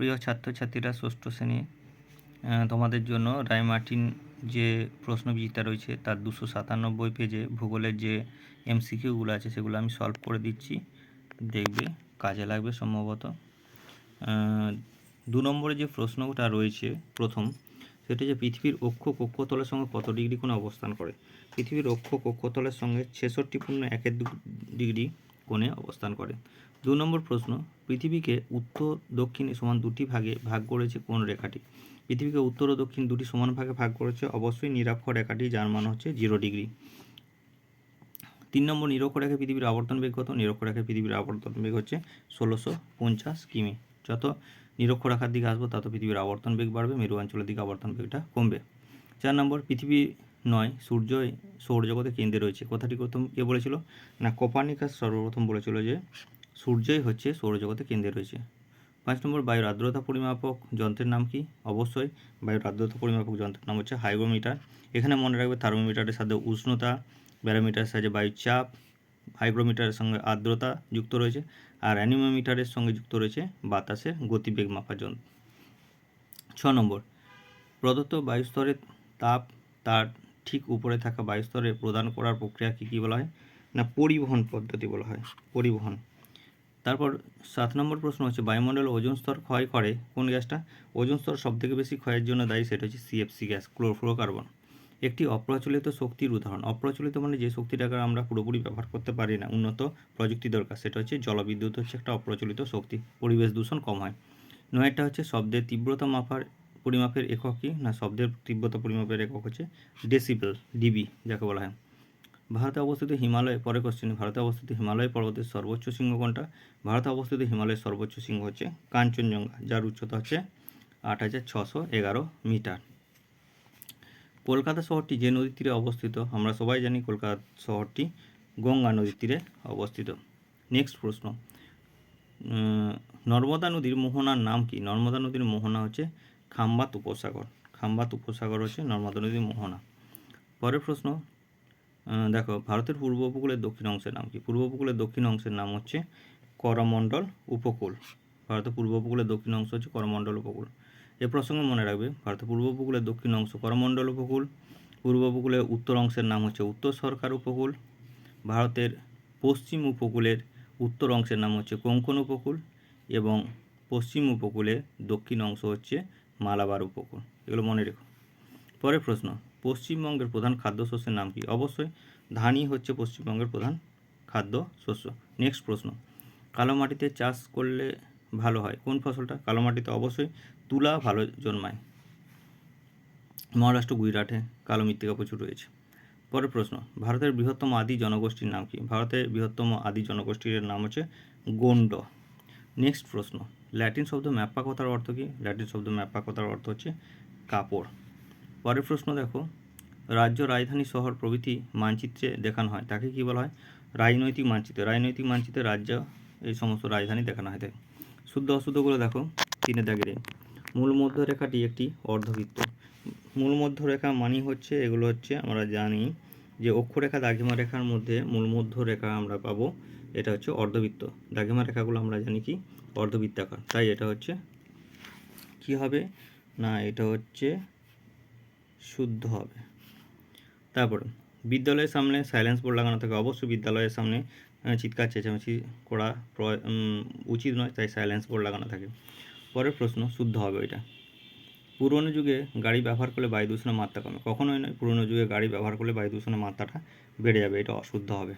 প্রিয় ছাত্রছাত্রীরা, ষষ্ঠ শ্রেণি তোমাদের জন্য রায় মার্টিন যে প্রশ্নবিচিতা রয়েছে, তার দুশো সাতানব্বই পেজে ভূগোলের যে এমসিকিউগুলো আছে, সেগুলো আমি সলভ করে দিচ্ছি। দেখবে, কাজে লাগবে সম্ভবত। দু নম্বরে যে প্রশ্নটা রয়েছে, প্রথম, সেটা যে পৃথিবীর অক্ষ কক্ষতলের সঙ্গে কত ডিগ্রি কোণে অবস্থান করে? পৃথিবীর অক্ষ কক্ষতলের সঙ্গে ছেষট্টি পূর্ণ একের ডিগ্রি কোণে অবস্থান করে। দু নম্বর প্রশ্ন, পৃথিবীকে উত্তর দক্ষিণে সমান দুটি ভাগে ভাগ করেছে কোন রেখাটি? পৃথিবীকে উত্তর ও দক্ষিণ দুটি সমান ভাগে ভাগ করেছে অবশ্যই নিরক্ষর রেখাটি, যার মান হচ্ছে জিরো ডিগ্রি তিন নম্বর নিরক্ষ রেখা পৃথিবীর আবর্তন বেগ কত? নিরক্ষ রেখা পৃথিবীর আবর্তন বেগ হচ্ছে ষোলোশো পঞ্চাশ কিমি। যত নিরক্ষ রেখার দিকে আসব, তত পৃথিবীর আবর্তন বেগ বাড়বে মেরু অঞ্চলের দিকে আবর্তন বেগটা কমবে। চার নম্বর, পৃথিবী নয়, সূর্য সৌরজগতের কেন্দ্রে রয়েছে। কথাটি প্রথম কে বলেছিল? না, কোপার্নিকাস সর্বপ্রথম বলেছিল যে সূর্যই হচ্ছে সৌরজগতের কেন্দ্রে রয়েছে। পাঁচ নম্বর, বায়ুর আর্দ্রতা পরিমাপক যন্ত্রের নাম কি? অবশ্যই, বায়ুর আর্দ্রতা পরিমাপক যন্ত্রের নাম হচ্ছে হাইগ্রোমিটার। এখানে মনে রাখবে থার্মোমিটারের সাথে উষ্ণতা, ব্যারোমিটারের সাহায্যে বায়ুর চাপ, হাইগ্রোমিটারের সঙ্গে আর্দ্রতা যুক্ত রয়েছে, আর অ্যানিমোমিটারের সঙ্গে যুক্ত রয়েছে বাতাসের গতিবেগ মাপার যন্ত্র। ছ নম্বর, প্রদত্ত বায়ুস্তরের তাপ তার ঠিক উপরে থাকা বায়ুস্তরে প্রদান করার প্রক্রিয়াকে কী বলা হয়? না, পরিবহন পদ্ধতি বলা হয়। পরিবহন। তারপর সাত নম্বর প্রশ্ন হচ্ছে, বায়ুমণ্ডল ওজন স্তর ক্ষয় করে কোন গ্যাসটা? ওজন স্তর সবথেকে বেশি ক্ষয়ের জন্য দায়ী সেটা হচ্ছে সিএফসি গ্যাস, ক্লোরোফ্লোরোকার্বন। একটি অপ্রচলিত শক্তির উদাহরণ। অপ্রচলিত মানে যে শক্তিটাকে আমরা পুরোপুরি ব্যবহার করতে পারি না, উন্নত প্রযুক্তি দরকার, সেটা হচ্ছে জলবিদ্যুৎ হচ্ছে একটা অপ্রচলিত শক্তি, পরিবেশ দূষণ কম হয়। নয়টা হচ্ছে শব্দের তীব্রতা মাপার পরিমাপের একক কি? না, শব্দের তীব্রতা পরিমাপের একক হচ্ছে ডেসিবেল ডিবি যাকে বলা হয়। ভারতে অবস্থিত হিমালয় পরে কোশ্চেন ভারতে অবস্থিত হিমালয় পর্বতের সর্বোচ্চ শৃঙ্গ কোনটা? ভারতে অবস্থিত হিমালয়ের সর্বোচ্চ শৃঙ্গ হচ্ছে কাঞ্চনজঙ্ঘা, যার উচ্চতা হচ্ছে আট হাজার ছশো এগারো মিটার। কলকাতা শহরটি যে নদীর তীরে অবস্থিত, আমরা সবাই জানি কলকাতা শহরটি গঙ্গা নদীর তীরে অবস্থিত। নেক্সট প্রশ্ন নর্মদা নদীর মোহনার নাম কি? নর্মদা নদীর মোহনা হচ্ছে খাম্বাত উপসাগর। খাম্বাত উপসাগর হচ্ছে নর্মদা নদীর মোহনা। পরের প্রশ্ন দেখো, ভারতের পূর্ব উপকূলের দক্ষিণ অংশের নাম কি? পূর্ব উপকূলের দক্ষিণ অংশের নাম হচ্ছে করমণ্ডল উপকূল। ভারতের পূর্ব উপকূলের দক্ষিণ অংশ হচ্ছে করমণ্ডল উপকূল। এ প্রসঙ্গে মনে রাখবে, ভারতের পূর্ব উপকূলের দক্ষিণ অংশ করমণ্ডল উপকূল, পূর্ব উপকূলের উত্তর অংশের নাম হচ্ছে উত্তর সরকার উপকূল, ভারতের পশ্চিম উপকূলের উত্তর অংশের নাম হচ্ছে কোঙ্কণ উপকূল এবং পশ্চিম উপকূলের দক্ষিণ অংশ হচ্ছে মালাবার উপকূল। এগুলো মনে রেখো। পরের প্রশ্ন পশ্চিমবঙ্গের প্রধান খাদ্যশস্যের নাম কি? অবশ্যই ধানই হচ্ছে পশ্চিমবঙ্গের প্রধান খাদ্য শস্য নেক্সট প্রশ্ন, কালো মাটিতে চাষ করলে ভালো হয়? কোন ফসলটা? কালো মাটিতে অবশ্যই তুলা ভালো জন্মায়। মহারাষ্ট্র, গুজরাটে কালো মৃত্তিকা প্রচুর রয়েছে। পরের প্রশ্ন, ভারতের বৃহত্তম আদি জনগোষ্ঠীর নাম কি? ভারতের বৃহত্তম আদি জনগোষ্ঠীর নাম হচ্ছে গোন্ড নেক্সট প্রশ্ন ল্যাটিন শব্দ ম্যাপ্পা কথার অর্থ কি? ল্যাটিন শব্দ ম্যাপ্পা কথার অর্থ হচ্ছে কাপড়। পরের প্রশ্ন দেখো। রাজ্য রাজধানী শহর প্রভৃতি মানচিত্রে দেখানো হয়। তাকে কি বলা হয়? রাজনৈতিক মানচিত্র। রাজনৈতিক মানচিত্রে রাজ্য এই সমস্ত রাজধানী দেখানো হয়। থাকে শুদ্ধ অশুদ্ধগুলো দেখো তিনে দাগেরে। মূল মধ্যরেখাটি একটি অর্ধবৃত্ত। মূল মধ্যরেখা মানি হচ্ছে, এগুলো হচ্ছে আমরা জানি যে অক্ষরেখা দাগিমা রেখার মধ্যে মূল মধ্যরেখা আমরা পাবো, এটা হচ্ছে অর্ধবৃত্ত। দাগিমা রেখাগুলো আমরা জানি কি? অর্ধবৃত্তাকার। তাই এটা হচ্ছে, কি হবে? না, এটা হচ্ছে শুদ্ধ হবে। তারপরে, বিদ্যালয়ের সামনে সাইলেন্স বোর্ড লাগানো থাকে। অবশ্যই বিদ্যালয়ের সামনে চিৎকার, চেঁচামেচি করা উচিত নয়, তাই সাইলেন্স বোর্ড লাগানো থাকে। পরের প্রশ্ন, শুদ্ধ হবে এটা পুরনো যুগে গাড়ি ব্যবহার করলে বায়ু দূষণের মাত্রা কমে। কখনোই নয়, পুরনো যুগে গাড়ি ব্যবহার করলে বায়ু দূষণের মাত্রাটা বেড়ে যাবে, এটা অশুদ্ধ হবে।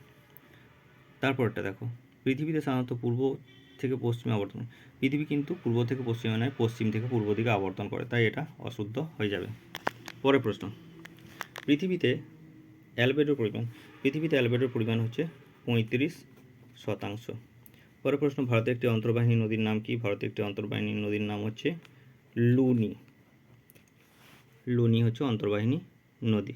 তারপরটা দেখো, পৃথিবীতে সাধারণত পূর্ব থেকে পশ্চিমে আবর্তন। পৃথিবী কিন্তু পূর্ব থেকে পশ্চিমে নয়, পশ্চিম থেকে পূর্ব দিকে আবর্তন করে, তাই এটা অশুদ্ধ হয়ে যাবে। পরের প্রশ্ন। পৃথিবীতে অ্যালবেডোর পরিমাণ, পৃথিবীতে অ্যালবেডোর পরিমাণ হচ্ছে পঁয়ত্রিশ শতাংশ। পরের প্রশ্ন ভারতের একটি অন্তর্বাহিনী নদীর নাম কি? ভারতের একটি অন্তর্বাহিনী নদীর নাম হচ্ছে লুনি। লুনি হচ্ছে অন্তর্বাহিনী নদী।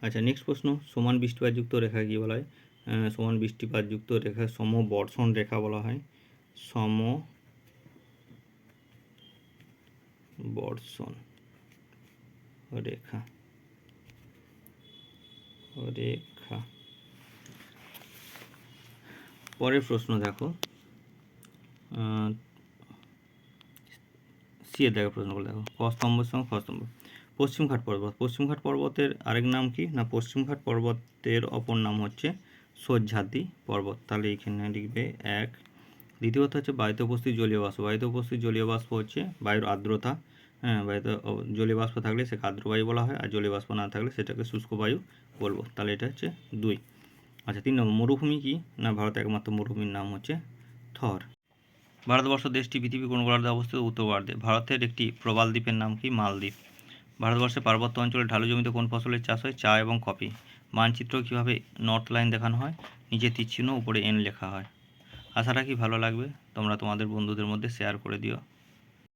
আচ্ছা নেক্সট প্রশ্ন, সমান বৃষ্টিপাতযুক্ত রেখা কী বলা হয়? সমান বৃষ্টিপাতযুক্ত রেখা সম বর্ষণ রেখা বলা হয়। সম বর্ষণ। রেখা। রেখা। পরের প্রশ্ন দেখো। সি এর দেখা প্রশ্নগুলো দেখো। ক স্তম্ভের সঙ্গে খ স্তম্ভ। পশ্চিমঘাট পর্বত। পশ্চিমঘাট পর্বতের আরেক নাম কি? না পশ্চিমঘাট পর্বতের অপর নাম হচ্ছে সহ্যাদ্রি পর্বত। তাহলে এখানে লিখবে এক দ্বিতীয়ত হচ্ছে বায়ুতে উপস্থিত জলীয় বাষ্প। বায়ুতে উপস্থিত জলীয় বাষ্প হচ্ছে বায়ুর আর্দ্রতা। হ্যাঁ বায়ুতে জলীয় বাষ্প থাকলে সেকে আর্দ্র বায়ু বলা হয় আর জলীয় বাষ্প না থাকলে সেটাকে শুষ্ক বায়ু বলব। তাহলে এটা হচ্ছে দুই। আচ্ছা তিন নম্বর, মরুভূমি কি? না, ভারতের একমাত্র মরুভূমির নাম হচ্ছে থর। ভারতবর্ষ দেশটি পৃথিবীর কোন গোলার্ধে অবস্থিত? উত্তর গোলার্ধে। ভারতের একটি প্রবাল দ্বীপের নাম কি? মালদ্বীপ। ভারতবর্ষের পার্বত্য অঞ্চলে ঢালু জমিতে কোন ফসলের চাষ হয়? চা এবং কফি। মানচিত্র কীভাবে নর্থ লাইন দেখানো হয়? নিচে তীর চিহ্ন, উপরে এন লেখা হয়। আশা রাখি ভালো লাগবে। তোমরা তোমাদের বন্ধুদের মধ্যে শেয়ার করে দিও।